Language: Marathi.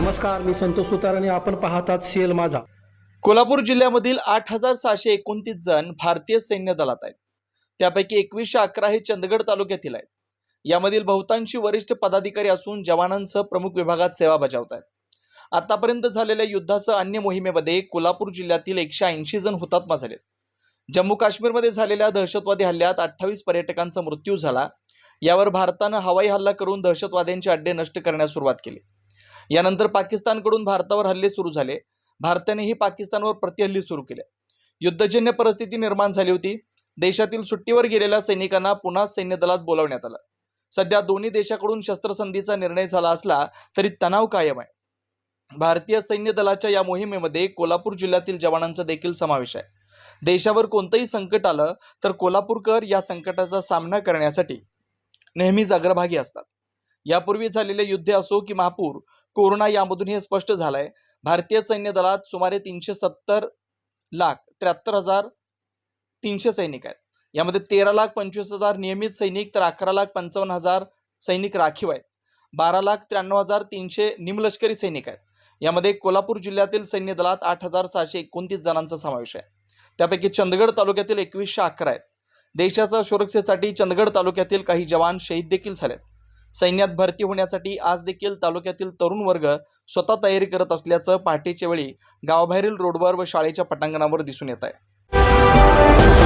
नमस्कार मी संतोष सुतार आणि आपण पाहतात सीएल माझा. कोल्हापूर जिल्ह्यामधील आठ हजार सहाशे एकोणतीस जण भारतीय सैन्य दलात आहेत. त्यापैकी एकवीसशे अकरा हे चंदगड तालुक्यातील आहेत. यामधील बहुतांशी वरिष्ठ पदाधिकारी असून जवानांसह प्रमुख विभागात सेवा बजावत आहेत. आतापर्यंत झालेल्या युद्धासह अन्य मोहिमेमध्ये कोल्हापूर जिल्ह्यातील एकशे ऐंशी जण हुतात्मा झालेत. जम्मू काश्मीरमध्ये झालेल्या दहशतवादी हल्ल्यात अठ्ठावीस पर्यटकांचा मृत्यू झाला. यावर भारतानं हवाई हल्ला करून दहशतवाद्यांचे अड्डे नष्ट करण्यास सुरुवात केली. यानंतर पाकिस्तानकडून भारतावर हल्ले सुरू झाले. भारतानेही पाकिस्तानवर प्रतिहल्ली सुरू केले. युद्धजन्य परिस्थिती निर्माण झाली होती. देशातील सुट्टीवर गेलेल्या सैनिकांना पुन्हा सैन्य दलात बोलावण्यात आलं. सध्या दोन्ही देशाकडून शस्त्रसंधीचा निर्णय झाला असला तरी तणाव कायम आहे. भारतीय सैन्य दलाच्या या मोहिमेमध्ये कोल्हापूर जिल्ह्यातील जवानांचा देखील समावेश आहे. देशावर कोणतंही संकट आलं तर कोल्हापूरकर या संकटाचा सामना करण्यासाठी नेहमीच अग्रभागी असतात. यापूर्वी झालेले युद्ध असो की महापूर कोरोना यामधून हे स्पष्ट झालंय. भारतीय सैन्य दलात सुमारे तीनशे सत्तर लाख त्र्याहत्तर हजार तीनशे सैनिक आहेत. यामध्ये तेरा लाख पंचवीस हजार नियमित सैनिक तर अकरा लाख पंचावन्न हजार सैनिक राखीव आहेत. बारा लाख त्र्याण्णव हजार तीनशे निमलष्करी सैनिक आहेत. यामध्ये कोल्हापूर जिल्ह्यातील सैन्य दलात आठ हजार सहाशे एकोणतीस जणांचा समावेश आहे. त्यापैकी चंदगड तालुक्यातील एकवीसशे अकरा आहेत. देशाच्या सुरक्षेसाठी चंदगड तालुक्यातील काही जवान शहीद देखील झालेत. सैन्यात भरती होण्यासाठी आज देखील तालुक्यातील तरुण वर्ग स्वतः तयारी करत असल्याचं पहाटेच्या वेळी गावाबाहेरील रोडवर व शाळेच्या पटांगणावर दिसून येत आहे.